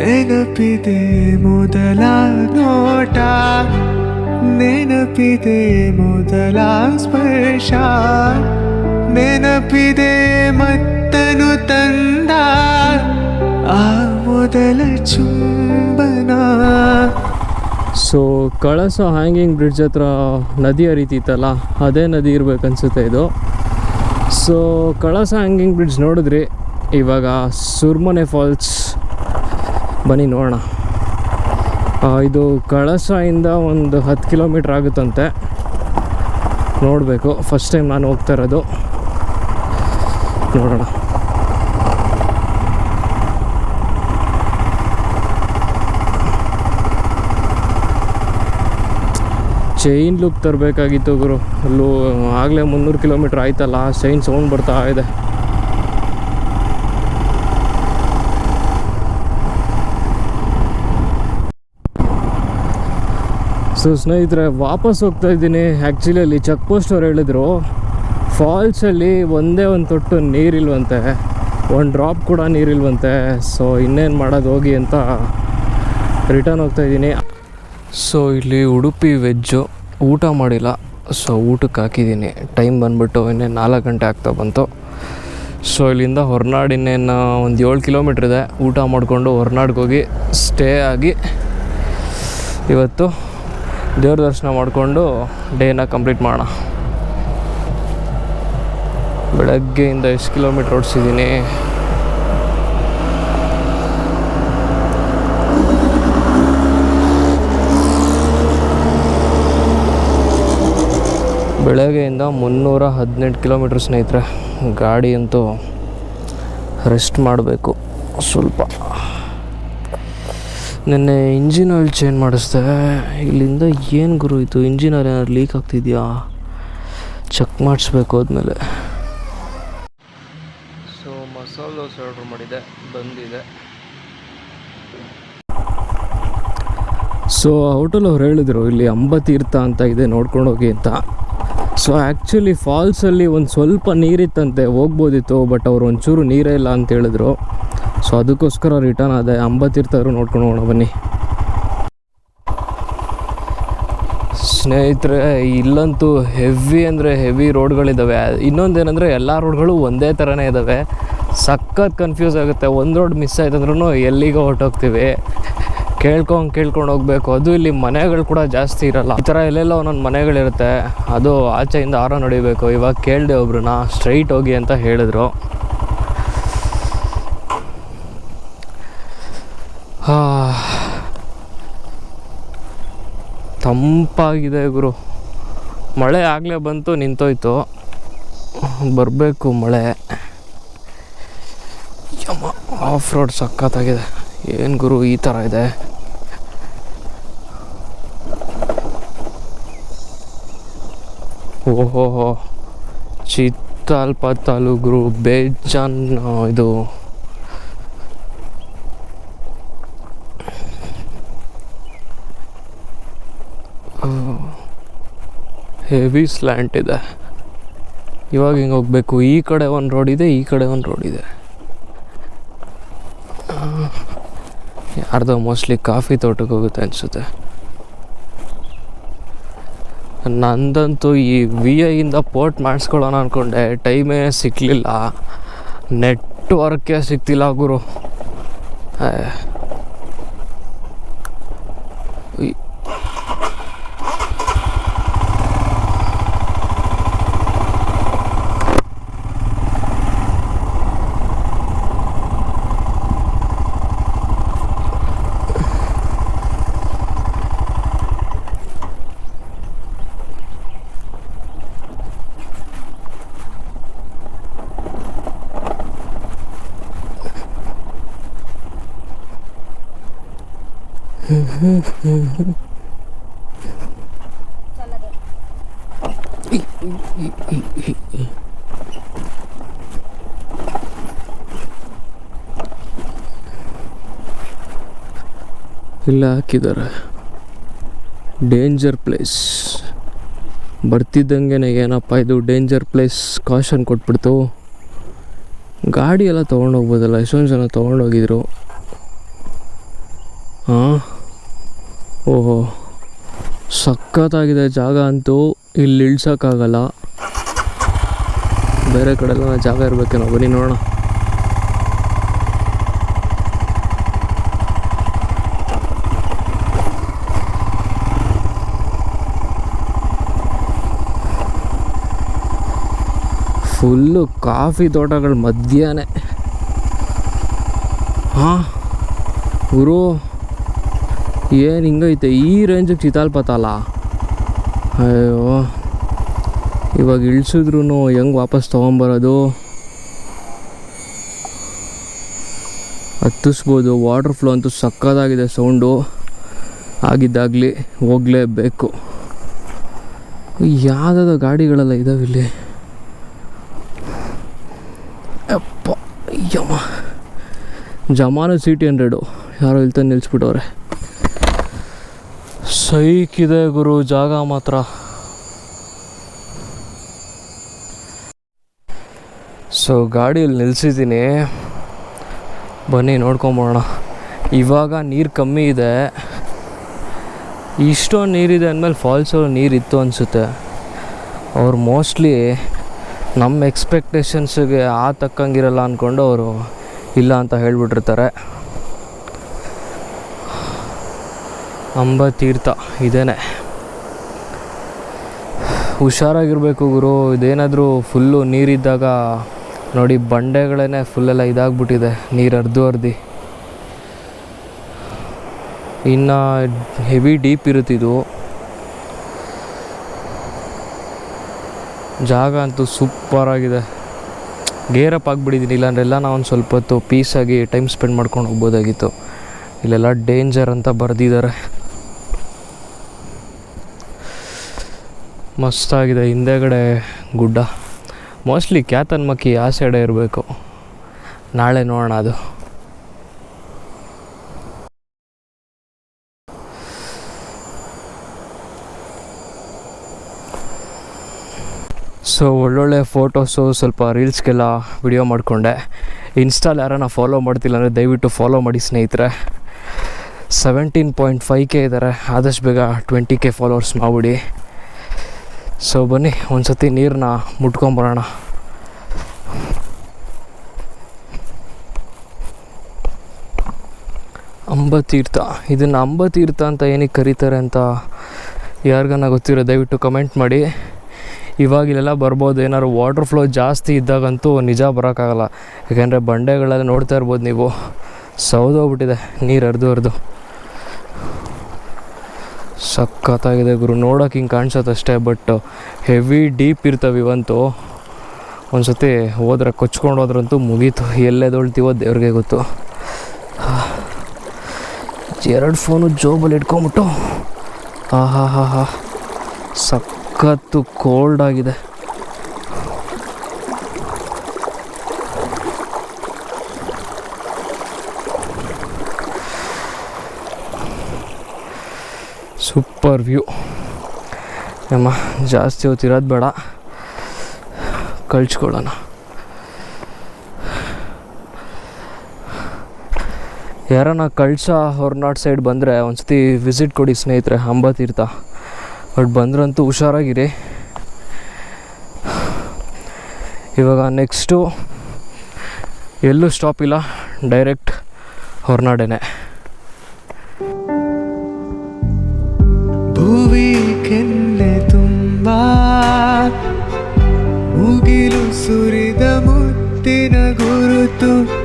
ನೆನಪಿದೆ ಮೊದಲ ನೋಟ. ನೆನಪಿದೆ ಮೊದಲ ಸ್ಪರ್ಶ. ನೆನಪಿದೆ ಮತ್ತನು ತಂದ. ಆ ಮೊದಲ ಚುಂಬನ. ಸೊ ಕಳಸ ಹ್ಯಾಂಗಿಂಗ್ ಬ್ರಿಡ್ಜ್ ಹತ್ರ ನದಿ ಹರಿತಿತ್ತಲ್ಲ ಅದೇ ನದಿ ಇರ್ಬೇಕನ್ಸುತ್ತೆ ಇದು. ಸೊ ಕಳಸ ಹ್ಯಾಂಗಿಂಗ್ ಬ್ರಿಡ್ಜ್ ನೋಡಿದ್ರಿ, ಇವಾಗ ಸುರ್ಮನೆ ಫಾಲ್ಸ್ ಬನ್ನಿ ನೋಡೋಣ. ಇದು ಇಂದ ಒಂದು ಹತ್ತು ಕಿಲೋಮೀಟ್ರ್ ಆಗುತ್ತಂತೆ. ನೋಡಬೇಕು. ಫಸ್ಟ್ ಟೈಮ್ ನಾನು ಹೋಗ್ತಾ ಇರೋದು. ನೋಡೋಣ. ಚೈನ್ ಲುಕ್ ತರಬೇಕಾಗಿತ್ತು ಗುರು. ಅಲ್ಲೂ ಆಗಲೇ ಮುನ್ನೂರು ಕಿಲೋಮೀಟ್ರ್ ಆಯ್ತಲ್ಲ. ಚೈನ್ ಸೌಂಡ್ ಬರ್ತಾ ಇದೆ. ಸೊ ಸ್ನೇಹಿತರೆ, ವಾಪಸ್ ಹೋಗ್ತಾ ಇದ್ದೀನಿ. ಆ್ಯಕ್ಚುಲಿ ಅಲ್ಲಿ ಚೆಕ್ ಪೋಸ್ಟ್ ಅವ್ರು ಹೇಳಿದ್ರು ಫಾಲ್ಸಲ್ಲಿ ಒಂದೇ ಒಂದು ತೊಟ್ಟು ನೀರಿಲ್ವಂತೆ ಒಂದು ಡ್ರಾಪ್ ಕೂಡ ನೀರಿಲ್ವಂತೆ ಸೊ ಇನ್ನೇನು ಮಾಡೋದು ಹೋಗಿ ಅಂತ ರಿಟರ್ನ್ ಹೋಗ್ತಾ ಇದ್ದೀನಿ. ಸೊ ಇಲ್ಲಿ ಉಡುಪಿ ವೆಜ್ಜು ಊಟ ಮಾಡಿಲ್ಲ. ಸೊ ಊಟಕ್ಕೆ ಹಾಕಿದ್ದೀನಿ. ಟೈಮ್ ಬಂದ್ಬಿಟ್ಟು ಇನ್ನೇನು ನಾಲ್ಕು ಗಂಟೆ ಆಗ್ತಾ ಬಂತು. ಸೊ ಇಲ್ಲಿಂದ ಹೊರನಾಡು ಇನ್ನೇನು ಒಂದು ಏಳು ಕಿಲೋಮೀಟ್ರ್ ಇದೆ. ಊಟ ಮಾಡಿಕೊಂಡು ಹೊರನಾಡಿಗೆ ಹೋಗಿ ಸ್ಟೇ ಆಗಿ ಇವತ್ತು ದೇವ್ರ ದರ್ಶನ ಮಾಡಿಕೊಂಡು ಡೇನ ಕಂಪ್ಲೀಟ್ ಮಾಡೋಣ. ಬೆಳಗ್ಗೆಯಿಂದ ಎಷ್ಟು ಕಿಲೋಮೀಟ್ರ್ ಓಡಿಸಿದ್ದೀನಿ? ಬೆಳಗ್ಗೆಯಿಂದ ಮುನ್ನೂರ ಹದಿನೆಂಟು ಕಿಲೋಮೀಟ್ರ್ ಸ್ನೇಹಿತರೆ ಗಾಡಿ ಅಂತೂ ರೆಸ್ಟ್ ಮಾಡಬೇಕು ಸ್ವಲ್ಪ. ನಿನ್ನೆ ಇಂಜಿನ್ ಆಯಿಲ್ ಚೇಂಜ್ ಮಾಡಿಸ್ದೆ. ಇಲ್ಲಿಂದ ಏನು ಗುರು ಇತ್ತು ಇಂಜಿನ್ ಆಯಿಲ್ ಏನಾದ್ರು ಲೀಕ್ ಆಗ್ತಿದೆಯಾ? ಚೆಕ್ ಮಾಡಿಸ್ಬೇಕು ಆದಮೇಲೆ ಸೊ ಮಸಾಲೆ ದೋಸೆ ಆರ್ಡ್ರ್ ಮಾಡಿದೆ. ಬಂದಿದೆ. ಸೊ ಹೋಟೆಲ್ ಅವ್ರು ಹೇಳಿದರು ಇಲ್ಲಿ ಅಂಬತೀರ್ಥ ಅಂತ ಇದೆ ನೋಡ್ಕೊಂಡು ಹೋಗಿ ಅಂತ. ಸೊ ಆ್ಯಕ್ಚುಲಿ ಫಾಲ್ಸಲ್ಲಿ ಒಂದು ಸ್ವಲ್ಪ ನೀರಿತ್ತಂತೆ ಹೋಗ್ಬೋದಿತ್ತು ಬಟ್ ಅವ್ರು ಒಂಚೂರು ನೀರೇ ಇಲ್ಲ ಅಂತ ಹೇಳಿದ್ರು. ಸೊ ಅದಕ್ಕೋಸ್ಕರ ರಿಟರ್ನ್ ಅದೇ ಅಂಬತ್ತಿರ್ತಾರು ನೋಡ್ಕೊಂಡು ಹೋಗೋಣ, ಬನ್ನಿ. ಸ್ನೇಹಿತರೆ, ಇಲ್ಲಂತೂ ಹೆವಿ ಅಂದರೆ ಹೆವಿ ರೋಡ್ಗಳಿದ್ದಾವೆ ಇನ್ನೊಂದೇನೆಂದರೆ ಎಲ್ಲ ರೋಡ್ಗಳು ಒಂದೇ ಥರನೇ ಇದ್ದಾವೆ ಸಖತ್ ಕನ್ಫ್ಯೂಸ್ ಆಗುತ್ತೆ. ಒಂದು ರೋಡ್ ಮಿಸ್ ಆಯ್ತಂದ್ರೂ ಎಲ್ಲಿಗೋ ಹೊರ್ಟೋಗ್ತೀವಿ. ಕೇಳ್ಕೊಂಡು ಕೇಳ್ಕೊಂಡು ಹೋಗ್ಬೇಕು. ಅದು ಇಲ್ಲಿ ಮನೆಗಳು ಕೂಡ ಜಾಸ್ತಿ ಇರಲ್ಲ. ಈ ಥರ ಎಲ್ಲೆಲ್ಲ ಒಂದೊಂದು ಮನೆಗಳಿರುತ್ತೆ. ಅದು ಆಚೆಯಿಂದ ಆರ ನಡಿಬೇಕು. ಇವಾಗ ಕೇಳಿದೆ ಒಬ್ರನ್ನ ಸ್ಟ್ರೈಟ್ ಹೋಗಿ ಅಂತ ಹೇಳಿದ್ರು. ತಂಪಾಗಿದೆ ಗುರು. ಮಳೆ ಆಗಲೇ ಬಂತು, ನಿಂತೋಯ್ತು. ಬರಬೇಕು ಮಳೆ. ಯಮ್ಮ ಆಫ್ ರೋಡ್ ಸಖತ್ತಾಗಿದೆ. ಏನು ಗುರು ಈ ಥರ ಇದೆ? ಓಹೋ ಚಿತ್ತಾಲ್ ಪತ್ತಾಲು ಗುರು, ಬೇಜಾನ್ ಇದು. ಹೆವಿ ಸ್ಲ್ಯಾಂಟ್ ಇದೆ. ಇವಾಗ ಹಿಂಗೆ ಹೋಗಬೇಕು? ಈ ಕಡೆ ಒಂದು ರೋಡ್ ಇದೆ, ಈ ಕಡೆ ಒಂದು ರೋಡ್ ಇದೆ. ಯಾರ್ದೋ ಮೋಸ್ಟ್ಲಿ ಕಾಫಿ ತೋಟಕ್ಕೆ ಹೋಗುತ್ತೆ ಅನಿಸುತ್ತೆ. ನಂದಂತೂ ಈ ವಿ ಐಯಿಂದ ಪೋರ್ಟ್ ಮಾಡಿಸ್ಕೊಳ್ಳೋಣ ಅಂದ್ಕೊಂಡೆ ಟೈಮೇ ಸಿಕ್ಕಲಿಲ್ಲ ನೆಟ್ವರ್ಕೇ ಸಿಗ್ತಿಲ್ಲ ಗುರು. ಇಲ್ಲ, ಹಾಕಿದ್ದಾರೆ. ಡೇಂಜರ್ ಪ್ಲೇಸ್ ಬರ್ತಿದ್ದಂಗೆ ಏನಪ್ಪ ಇದು ಡೇಂಜರ್ ಪ್ಲೇಸ್ ಕಾಶನ್ ಕೊಟ್ಬಿಡ್ತು. ಗಾಡಿ ಎಲ್ಲ ತೊಗೊಂಡೋಗ್ಬೋದಲ್ಲ, ಎಷ್ಟೊಂದು ಜನ ತೊಗೊಂಡೋಗಿದ್ರು. ಹಾಂ ಓಹೋ, ಸಖತ್ತಾಗಿದೆ ಜಾಗ ಅಂತೂ ಇಲ್ಲಿ ಇಳ್ಸೋಕ್ಕಾಗಲ್ಲ. ಬೇರೆ ಕಡೆಲ್ಲ ಜಾಗ ಇರಬೇಕೇನೋ ಬನ್ನಿ ನೋಡೋಣ. ಫುಲ್ಲು ಕಾಫಿ ತೋಟಗಳ ಮಧ್ಯಾಹ್ನ. ಹಾಂ, ಗುರು. ಏನು ಹಿಂಗೈತೆ? ಈ ರೇಂಜಿಗೆ ಚಿತಾಲ್ಪತಲ್ಲ ಅಯ್ಯೋ. ಇವಾಗ ಇಳಿಸಿದ್ರು ಹೆಂಗೆ ವಾಪಸ್ ತೊಗೊಂಬರೋದು? ಹತ್ತಿಸ್ಬೋದು. ವಾಟರ್ ಫ್ಲೋ ಅಂತೂ ಸಕ್ಕದಾಗಿದೆ ಸೌಂಡು ಆಗಿದ್ದಾಗಲಿ ಹೋಗಲೇಬೇಕು. ಯಾವುದಾದ ಗಾಡಿಗಳೆಲ್ಲ ಇದಾವೆ ಇಲ್ಲಿ? ಅಪ್ಪ ಯಮ್ಮ. ಜಮಾನು ಸಿ ಟಿ ಹಂಡ್ರೆಡು ಯಾರೋ ಇಲ್ತಾನೆ ನಿಲ್ಲಿಸ್ಬಿಟ್ಟವ್ರೆ ಸೈಕಿದೆ ಗುರು, ಜಾಗ ಮಾತ್ರ. ಸೊ ಗಾಡಿಯಲ್ಲಿ ನಿಲ್ಸಿದ್ದೀನಿ. ಬನ್ನಿ ನೋಡ್ಕೊಂಬೋಣ ಇವಾಗ ನೀರು ಕಮ್ಮಿ ಇದೆ. ಇಷ್ಟೊಂದು ನೀರಿದೆ ಅಂದಮೇಲೆ ಫಾಲ್ಸು ನೀರಿತ್ತು ಅನಿಸುತ್ತೆ. ಅವ್ರು ಮೋಸ್ಟ್ಲಿ ನಮ್ಮ ಎಕ್ಸ್ಪೆಕ್ಟೇಷನ್ಸಿಗೆ ಆ ತಕ್ಕಂಗಿರಲ್ಲ ಅಂದ್ಕೊಂಡು ಅವರು ಇಲ್ಲ ಅಂತ ಹೇಳ್ಬಿಟ್ಟಿರ್ತಾರೆ. ಅಂಬ ತೀರ್ಥ ಇದೇನೆ. ಹುಷಾರಾಗಿರಬೇಕು ಗುರು. ಇದೇನಾದರೂ ಫುಲ್ಲು ನೀರಿದ್ದಾಗ ನೋಡಿ ಬಂಡೆಗಳೇ ಫುಲ್ಲೆಲ್ಲ ಇದಾಗ್ಬಿಟ್ಟಿದೆ. ನೀರು ಅರ್ದು ಅರ್ಧಿ ಇನ್ನು ಹೆವಿ ಡೀಪ್ ಇರುತ್ತಿದು ಜಾಗ ಅಂತೂ ಸೂಪರಾಗಿದೆ ಗೇರಪ್ ಆಗಿಬಿಟ್ಟಿದ್ದೀನಿ ಇಲ್ಲಾಂದ್ರೆ ಎಲ್ಲ ನಾವು ಒಂದು ಸ್ವಲ್ಪ ಹೊತ್ತು ಪೀಸಾಗಿ ಟೈಮ್ ಸ್ಪೆಂಡ್ ಮಾಡ್ಕೊಂಡು ಹೋಗ್ಬೋದಾಗಿತ್ತು. ಇಲ್ಲೆಲ್ಲ ಡೇಂಜರ್ ಅಂತ ಬರೆದಿದ್ದಾರೆ. ಮಸ್ತಾಗಿದೆ. ಹಿಂದೆಗಡೆ ಗುಡ್ಡ. ಮೋಸ್ಟ್ಲಿ ಕ್ಯಾತನ್ಮಕ್ಕಿ ಆ ಸೈಡೇ ಇರಬೇಕು. ನಾಳೆ ನೋಡೋಣ ಅದು. ಸೊ ಒಳ್ಳೊಳ್ಳೆ ಫೋಟೋಸು ಸ್ವಲ್ಪ ರೀಲ್ಸ್ಗೆಲ್ಲ ವಿಡಿಯೋ ಮಾಡಿಕೊಂಡೆ. ಇನ್ಸ್ಟಾಲ್ ಯಾರನ್ನ ಫಾಲೋ ಮಾಡ್ತಿಲ್ಲ ಅಂದರೆ ದಯವಿಟ್ಟು ಫಾಲೋ ಮಾಡಿ ಸ್ನೇಹಿತರೆ. ಸೆವೆಂಟೀನ್ ಪಾಯಿಂಟ್ ಫೈವ್ ಕೆ ಇದ್ದಾರೆ ಆದಷ್ಟು ಬೇಗ ಟ್ವೆಂಟಿ ಕೆ ಫಾಲೋವರ್ಸ್ ಮಾಡಿಬಿಡಿ. ಸೊ ಬನ್ನಿ ಒಂದು ಸತಿ ನೀರನ್ನ ಮುಟ್ಕೊಂಬರೋಣ. ಅಂಬತೀರ್ಥ. ಇದನ್ನು ಅಂಬತೀರ್ಥ ಅಂತ ಏನಕ್ಕೆ ಕರೀತಾರೆ ಅಂತ ಯಾರಿಗನ್ನ ಗೊತ್ತಿರೋ ದಯವಿಟ್ಟು ಕಮೆಂಟ್ ಮಾಡಿ. ಇವಾಗಿಲ್ಲೆಲ್ಲ ಬರ್ಬೋದು, ಏನಾದ್ರು ವಾಟರ್ ಫ್ಲೋ ಜಾಸ್ತಿ ಇದ್ದಾಗಂತೂ ನಿಜ ಬರೋಕ್ಕಾಗಲ್ಲ. ಯಾಕೆಂದರೆ ಬಂಡೆಗಳೆಲ್ಲ ನೋಡ್ತಾ ಇರ್ಬೋದು ನೀವು. ಸೌದೋಗ್ಬಿಟ್ಟಿದೆ, ನೀರು ಹರಿದು ಹರಿದು. ಸಖತ್ತಾಗಿದೆ ಗುರು. ನೋಡೋಕೆ ಹಿಂಗೆ ಕಾಣಿಸುತ್ತೆ ಅಷ್ಟೇ ಬಟ್ ಹೆವಿ ಡೀಪ್ ಇರ್ತವೆ ಇವಂತೂ. ಒಂದು ಸತಿ ಹೋದ್ರೆ, ಕೊಚ್ಕೊಂಡು ಹೋದ್ರಂತೂ ಮುಗೀತು. ಎಲ್ಲೆದೊಳ್ತೀವೋ ದೇವ್ರಿಗೆ ಗೊತ್ತು. ಎರಡು ಫೋನು ಜೋಬಲ್ಲಿ ಇಟ್ಕೊಂಬಿಟ್ಟು. ಹಾ ಹಾ ಹಾ ಹಾ ಸಖತ್ತು ಕೋಲ್ಡ್ ಆಗಿದೆ. Super view. ನಮ್ಮ ಜಾಸ್ತಿ ಹೊತ್ತಿರೋದು ಬೇಡ. ಕಳ್ಚ್ಕೊಳ್ಳೋಣ. ಯಾರನ್ನ ಕಳ್ಸ ಹೊರ್ನಾಡ್ ಸೈಡ್ ಬಂದರೆ ಒಂದ್ಸತಿ ವಿಸಿಟ್ ಕೊಡಿ ಸ್ನೇಹಿತರೆ, ಅಂಬತೀರ್ಥ. ಬಟ್ ಬಂದ್ರಂತೂ ಹುಷಾರಾಗಿರಿ. ಇವಾಗ ನೆಕ್ಸ್ಟು ಎಲ್ಲೂ ಸ್ಟಾಪ್ ಇಲ್ಲ, ಡೈರೆಕ್ಟ್ ಹೊರನಾಡೇನೆ. ಕೆನ್ನೆ ತುಂಬ. ಮುಗಿಲು ಸುರಿದ ಮುತ್ತಿನ ಗುರುತು.